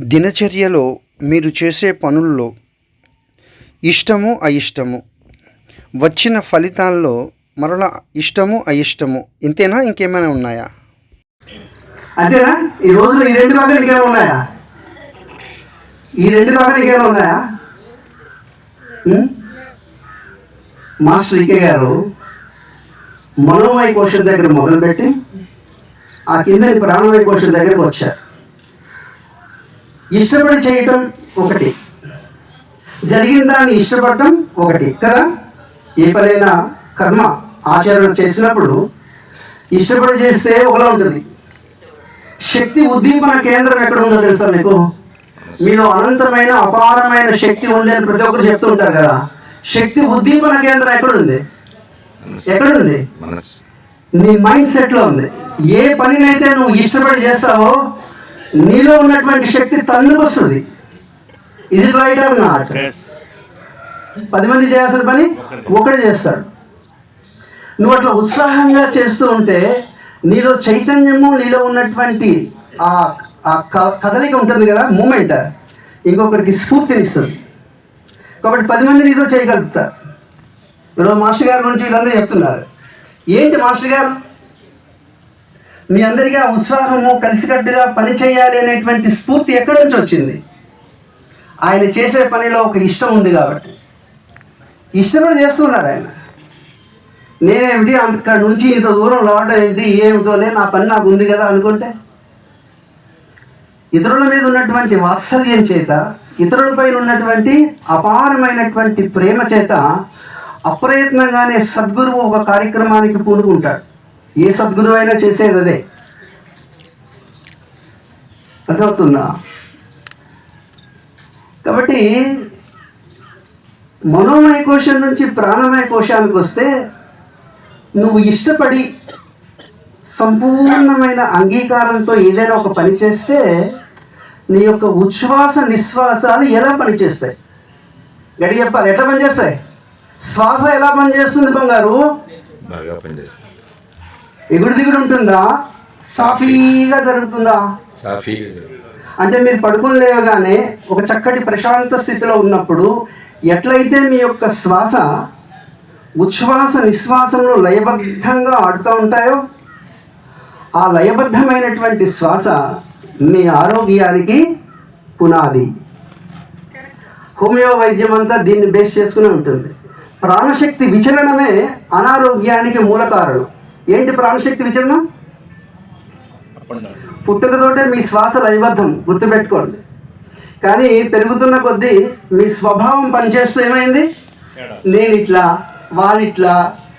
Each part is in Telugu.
దినచర్యలో మీరు చేసే పనుల్లో ఇష్టము అయిష్టము. వచ్చిన ఫలితాల్లో మరలా ఇష్టము అయిష్టము. ఇంతేనా? ఇంకేమైనా ఉన్నాయా? అంతేనా? ఈ రోజున ఈ రెండు భాగాలు ఇంకేమైనా ఉన్నాయా? ఈ రెండు భాగాలు ఇంకేమైనా ఉన్నాయా? మాస్టర్ ఇకే గారు మనోమయ కోశం దగ్గర మొదలుపెట్టి ఆ కింద ప్రాణమయ కోశం దగ్గరకు వచ్చారు. ఇష్టపడి చేయటం ఒకటి. జరిగిన దాన్ని ఇష్టపడటం ఒకటి. కదా? ఏ పనైనా కర్మ ఆచరణ చేసినప్పుడు ఇష్టపడి చేస్తే ఒకలా ఉంటుంది. శక్తి ఉద్దీపన కేంద్రం ఎక్కడ ఉందో తెలుసా మీకు? మీలో అనంతమైన అపారమైన శక్తి ఉంది అని ప్రతి ఒక్కరు చెప్తూ ఉంటారు కదా. శక్తి ఉద్దీపన కేంద్రం ఎక్కడ ఉంది? ఎక్కడ ఉంది? మనస్ నీ మైండ్ సెట్లో ఉంది. ఏ పనినైతే నువ్వు ఇష్టపడి చేస్తావో నీలో ఉన్నటువంటి శక్తి తన్నుకొస్తుంది. ఇది రైట్ ఆర్ నాట్ పది మంది చేయాల్సిన పని ఒకటి చేస్తాడు. నువ్వు అట్లా ఉత్సాహంగా చేస్తూ ఉంటే నీలో చైతన్యము నీలో ఉన్నటువంటి ఆ ఆ క- కదలిక ఉంటుంది కదా మూమెంట్ ఇంకొకరికి స్ఫూర్తినిస్తుంది. కాబట్టి పది మంది నీతో చేయగలుగుతారు. ఈరోజు మాస్టర్ గారి గురించి వీళ్ళందరూ చెప్తున్నారు. ఏంటి మాస్టర్ గారు? మీ అందరికీ ఆ ఉత్సాహము కలిసికట్టుగా పని చేయాలి అనేటువంటి స్ఫూర్తి ఎక్కడి నుంచి వచ్చింది? ఆయన చేసే పనిలో ఒక ఇష్టం ఉంది కాబట్టి. ఇష్టపడి చేస్తున్నారు ఆయన. నేనేమిటి అక్కడ నుంచి ఇంత దూరం రావడం ఏంటి? ఏమిటోలే నా పని నాకు ఉంది కదా అనుకుంటే? ఇతరుల మీద ఉన్నటువంటి వాత్సల్యం చేత ఇతరులపై ఉన్నటువంటి అపారమైనటువంటి ప్రేమ చేత అప్రయత్నంగానే సద్గురువు ఒక కార్యక్రమానికి పూనుకుంటాడు. ఏ సద్గురువు అయినా చేసేది అదే. అర్థమవుతుందా? కాబట్టి మనోమయ కోశం నుంచి ప్రాణమయ కోశానికి వస్తే నువ్వు ఇష్టపడి సంపూర్ణమైన అంగీకారంతో ఏదైనా ఒక పని చేస్తే నీ యొక్క ఉచ్ఛ్వాస నిశ్వాసాలు ఎలా పనిచేస్తాయి? గడి చెప్పాలి. ఎట్లా పనిచేస్తాయి? శ్వాస ఎలా పనిచేస్తుంది బంగారు? బాగా పనిచేస్తుంది ఎగుడు దిగుడు ఉంటుందా సాఫీగా జరుగుతుందా. సాఫీ అంటే మీరు పడుకొని లేవగానే ఒక చక్కటి ప్రశాంత స్థితిలో ఉన్నప్పుడు ఎట్లయితే మీ యొక్క శ్వాస ఉచ్ఛ్వాస నిశ్వాసంలో లయబద్ధంగా ఆడుతూ ఉంటాయో ఆ లయబద్ధమైనటువంటి శ్వాస మీ ఆరోగ్యానికి పునాది. హోమియో వైద్యం అంతా దీన్ని బేస్ చేసుకుని ఉంటుంది. ప్రాణశక్తి విచలనమే అనారోగ్యానికి మూల కారణం ఏంటి ప్రాణశక్తి విచలనం పుట్టుకతోటే మీ శ్వాస లయబద్ధం గుర్తుపెట్టుకోండి. కానీ పెరుగుతున్న కొద్దీ మీ స్వభావం పనిచేస్తూ ఏమైంది? నేను ఇట్లా వాడిట్లా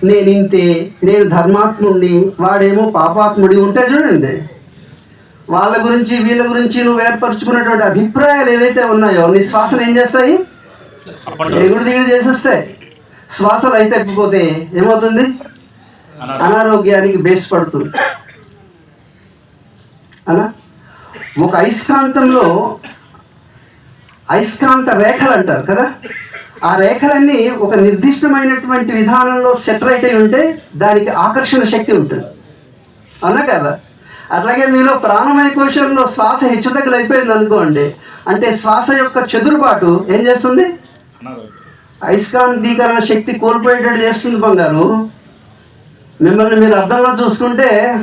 నేను ఇంతే నేను ధర్మాత్ముడిని వాడేమో పాపాత్ముడి ఉంటే చూడండి. వాళ్ళ గురించి వీళ్ళ గురించి నువ్వు ఏర్పరచుకున్నటువంటి అభిప్రాయాలు ఏవైతే ఉన్నాయో నీ శ్వాసను ఏం చేస్తాయి? ఎగుడు దిగుడు చేసేస్తాయి. శ్వాసలు అయితే తప్పిపోతే ఏమవుతుంది? అనారోగ్యానికి బేస్ పడుతుంది. అలా? ఒక అయస్కాంతంలో అయస్కాంత రేఖలు అంటారు కదా? ఆ రేఖలన్నీ ఒక నిర్దిష్టమైనటువంటి విధానంలో సెటరైట్ అయి ఉంటే దానికి ఆకర్షణ శక్తి ఉంటుంది. అవునా కదా? అట్లాగే మీలో ప్రాణమయ కోశంలో శ్వాస హెచ్చుతగ్గులు అయిపోయింది అనుకోండి అంటే శ్వాస యొక్క చెదురుబాటు ఏం చేస్తుంది? అయస్కాంతీకరణ శక్తి కోల్పోయేటట్టు చేస్తుంది బంగారు. మిమ్మల్ని మీరు అర్థంలో చూసుకుంటే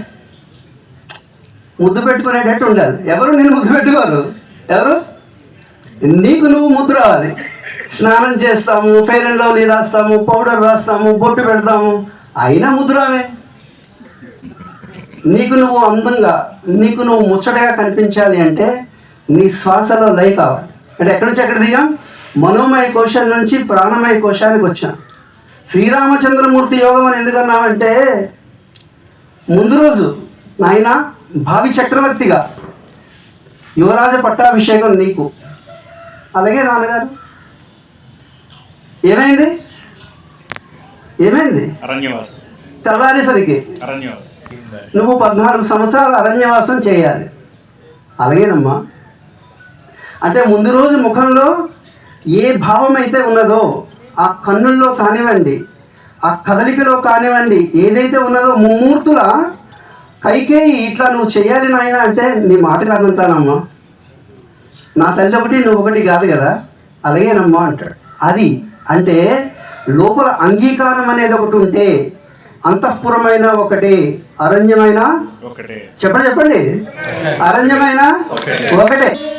ముద్దు పెట్టుకునేటట్టు ఉండాలి. ఎవరు నేను ముద్దు పెట్టుకోరు? ఎవరు? నీకు నువ్వు ముద్దు రావాలి. స్నానం చేస్తాము ఫెయిర్ అండ్ లవ్లీ రాస్తాము పౌడర్ రాస్తాము బొట్టు పెడతాము. అయినా ముద్రమే నీకు నువ్వు అందంగా నీకు నువ్వు ముచ్చటగా కనిపించాలి అంటే నీ శ్వాసలో లయ కావాలి. అంటే ఎక్కడి నుంచి ఎక్కడ దిగాం? మనోమయ కోశం నుంచి ప్రాణమయ కోశానికి వచ్చాం. శ్రీరామచంద్రమూర్తి యోగం అని ఎందుకన్నామంటే ముందు రోజు నాయన భావి చక్రవర్తిగా యువరాజ పట్టాభిషేకం నీకు. అలాగే నాన్నగారు. ఏమైంది? ఏమైంది? తెల్లారేసరికి నువ్వు పద్నాలుగు సంవత్సరాలు అరణ్యవాసం చేయాలి. అలాగేనమ్మా. అంటే ముందు రోజు ముఖంలో ఏ భావం అయితే ఉన్నదో ఆ కన్నుల్లో కానివ్వండి ఆ కదలికలో కానివ్వండి ఏదైతే ఉన్నదో ముమ్మూర్తుల కైకేయి ఇట్లా నువ్వు చేయాలి నాయన అంటే నీ మాట కాదంటానమ్మా నా తల్లి ఒకటి నువ్వు ఒకటి కాదు కదా. అలాగేనమ్మా అంటాడు. అది అంటే లోపల అంగీకారం అనేది ఒకటి ఉంటే అంతఃపురమైన ఒకటి అరణ్యమైన ఒకటే. చెప్పండి చెప్పండి. అరణ్యమైన ఒకటే.